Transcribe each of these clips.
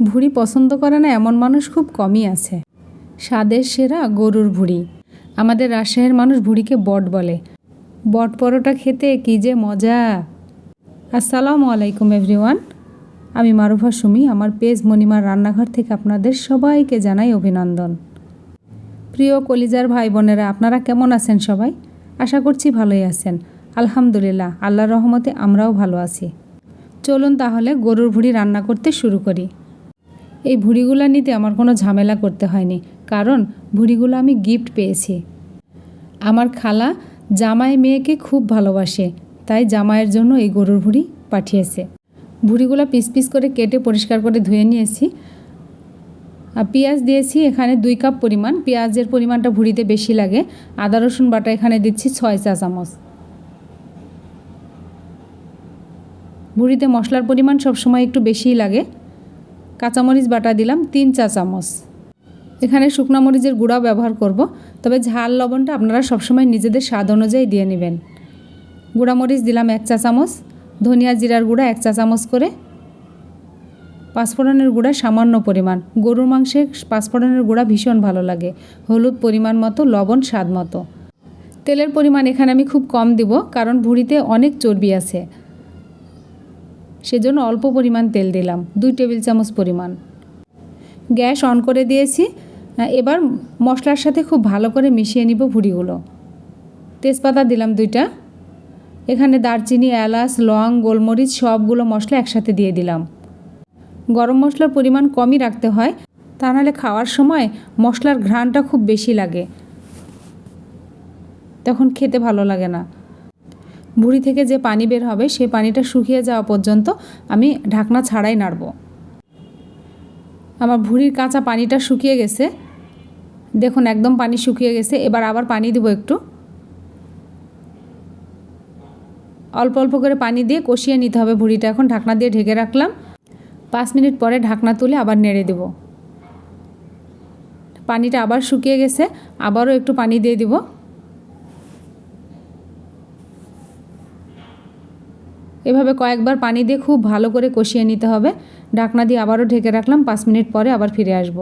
ভুড়ি পছন্দ করে না এমন মানুষ খুব কমই আছে। স্বাদের সেরা গরুর ভুড়ি। আমাদের রাজশাহীর মানুষ ভুড়িকে বট বলে। বট পরোটা খেতে কী যে মজা। আসসালামু আলাইকুম, এভরিওয়ান। আমি মারুফা সুমি, আমার পেজ মণিমার রান্নাঘর থেকে আপনাদের সবাইকে জানাই অভিনন্দন। প্রিয় কলিজার ভাই বোনেরা, আপনারা কেমন আছেন সবাই? আশা করছি ভালোই আছেন। আলহামদুলিল্লাহ, আল্লাহর রহমতে আমরাও ভালো আছি। চলুন তাহলে গরুর ভুড়ি রান্না করতে শুরু করি। এই ভুড়িগুলো নিতে আমার কোনো ঝামেলা করতে হয়নি, কারণ ভুড়িগুলো আমি গিফট পেয়েছি। আমার খালা জামাই মেয়েকে খুব ভালোবাসে, তাই জামাইয়ের জন্য এই গরুর ভুড়ি পাঠিয়েছে। ভুড়িগুলো পিস পিস করে কেটে পরিষ্কার করে ধুয়ে নিয়েছি। আর পেঁয়াজ দিয়েছি এখানে দুই কাপ পরিমাণ, পেঁয়াজের পরিমাণটা ভুড়িতে বেশি লাগে। আদা, রসুন বাটা এখানে দিচ্ছি ছয় চা চামচ। ভুড়িতে মশলার পরিমাণ সবসময় একটু বেশিই লাগে। কাঁচামরিচ বাটা দিলাম তিন চা চামচ। এখানে শুকনো মরিচের গুঁড়াও ব্যবহার করব, তবে ঝাল লবণটা আপনারা সবসময় নিজেদের স্বাদ অনুযায়ী দিয়ে নেবেন। গুঁড়া মরিচ দিলাম এক চা চামচ, ধনিয়া জিরার গুঁড়া এক চা চামচ করে। পাঁচফোড়নের গুঁড়া সামান্য পরিমাণ, গরুর মাংসে পাঁচফোড়নের গুঁড়া ভীষণ ভালো লাগে, হলুদ পরিমাণ মতো, লবণ স্বাদ মতো। তেলের পরিমাণ এখানে আমি খুব কম দিব, কারণ ভুঁড়িতে অনেক চর্বি আছে। সেজন্য অল্প পরিমাণ তেল দিলাম, দুই টেবিল চামচ পরিমাণ। গ্যাস অন করে দিয়েছি। এবার মশলার সাথে খুব ভালো করে মিশিয়ে নিব ভুড়িগুলো। তেজপাতা দিলাম দুইটা। এখানে দারচিনি, এলাচ, লং, গোলমরিচ সবগুলো মশলা একসাথে দিয়ে দিলাম। গরম মশলার পরিমাণ কমই রাখতে হয়, তা নাহলে খাওয়ার সময় মশলার ঘ্রাণটা খুব বেশি লাগে। তখন খেতে ভালো লাগে না। ভুড়ি থেকে যে পানি বের হবে, সে পানিটা শুকিয়ে যাওয়া পর্যন্ত আমি ঢাকনা ছাড়াই নাড়ব। আমার ভুড়ির কাঁচা পানিটা শুকিয়ে গেছে। দেখুন, একদম পানি শুকিয়ে গেছে। এবার আবার পানি দিব একটু। অল্প অল্প করে পানি দিয়ে কষিয়ে নিতে হবে ভুড়িটা। এখন ঢাকনা দিয়ে ঢেকে রাখলাম। পাঁচ মিনিট পরে ঢাকনা তুলে আবার নেড়ে দেব। পানিটা আবার শুকিয়ে গেছে। আবারও একটু পানি দিয়ে দিব। এভাবে কয়েকবার পানি দিয়ে খুব ভালো করে কষিয়ে নিতে হবে। ঢাকনা দিয়ে আবারও ঢেকে রাখলাম, পাঁচ মিনিট পরে আবার ফিরে আসব।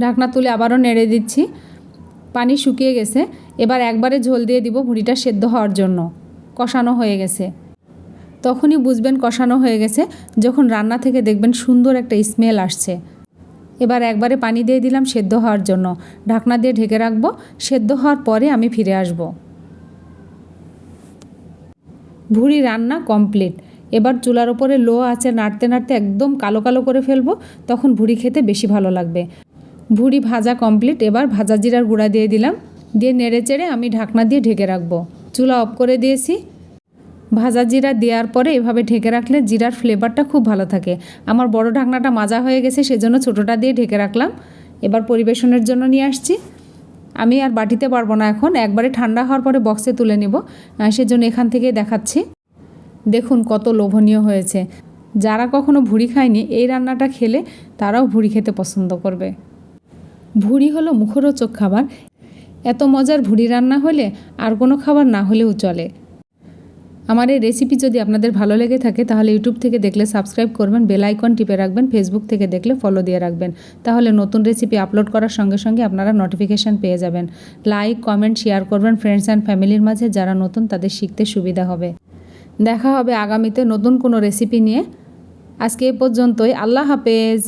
ঢাকনা তুলে আবারও নেড়ে দিচ্ছি। পানি শুকিয়ে গেছে, এবার একবারে ঝোল দিয়ে দিব ভুঁড়িটা সেদ্ধ হওয়ার জন্য। কষানো হয়ে গেছে। তখনই বুঝবেন কষানো হয়ে গেছে, যখন রান্না থেকে দেখবেন সুন্দর একটা স্মেল আসছে। এবার একবারে পানি দিয়ে দিলাম সেদ্ধ হওয়ার জন্য। ঢাকনা দিয়ে ঢেকে রাখব, সেদ্ধ হওয়ার পরে আমি ফিরে আসব। ভুড়ি রান্না কমপ্লিট এবার চুলার ওপরে লো আছে নাড়তে নাড়তে একদম কালো কালো করে ফেলব, তখন ভুড়ি খেতে বেশি ভালো লাগবে। ভুড়ি ভাজা কমপ্লিট এবার ভাজা জিরার গুঁড়া দিয়ে দিলাম। দিয়ে নেড়ে চেড়ে আমি ঢাকনা দিয়ে ঢেকে রাখব। চুলা অফ করে দিয়েছি। ভাজা জিরা দেওয়ার পরে এভাবে ঢেকে রাখলে জিরার ফ্লেভারটা খুব ভালো থাকে। আমার বড় ঢাকনাটা মাজা হয়ে গেছে, সেজন্য ছোটোটা দিয়ে ঢেকে রাখলাম। এবার পরিবেশনের জন্য নিয়ে আসছি। আমি আর বাটিতে পারব না এখন। একবারে ঠান্ডা হওয়ার পরে বক্সে তুলে নেব। সেজন্য এখান থেকে দেখাচ্ছি। দেখুন কত লোভনীয় হয়েছে। যারা কখনো ভুড়ি খায়নি, এই রান্নাটা খেলে তারাও ভুড়ি খেতে পছন্দ করবে। ভুড়ি হলো মুখরোচক খাবার। এত মজার ভুড়ি রান্না হলে আর কোনো খাবার না হলেও চলে। আমার এই রেসিপি যদি আপনাদের ভালো লেগে থাকে, তাহলে ইউটিউব থেকে দেখলে সাবস্ক্রাইব করবেন বেল আইকন টিপে রাখবেন ফেসবুক থেকে দেখলে ফলো দিয়ে রাখবেন। তাহলে নতুন রেসিপি আপলোড করার সঙ্গে সঙ্গে আপনারা নোটিফিকেশান পেয়ে যাবেন। লাইক কমেন্ট শেয়ার করবেন ফ্রেন্ডস অ্যান্ড ফ্যামিলির মাঝে, যারা নতুন তাদের শিখতে সুবিধা হবে। দেখা হবে আগামীতে নতুন কোনো রেসিপি নিয়ে। আজকে এ পর্যন্তই, আল্লাহ হাফেজ।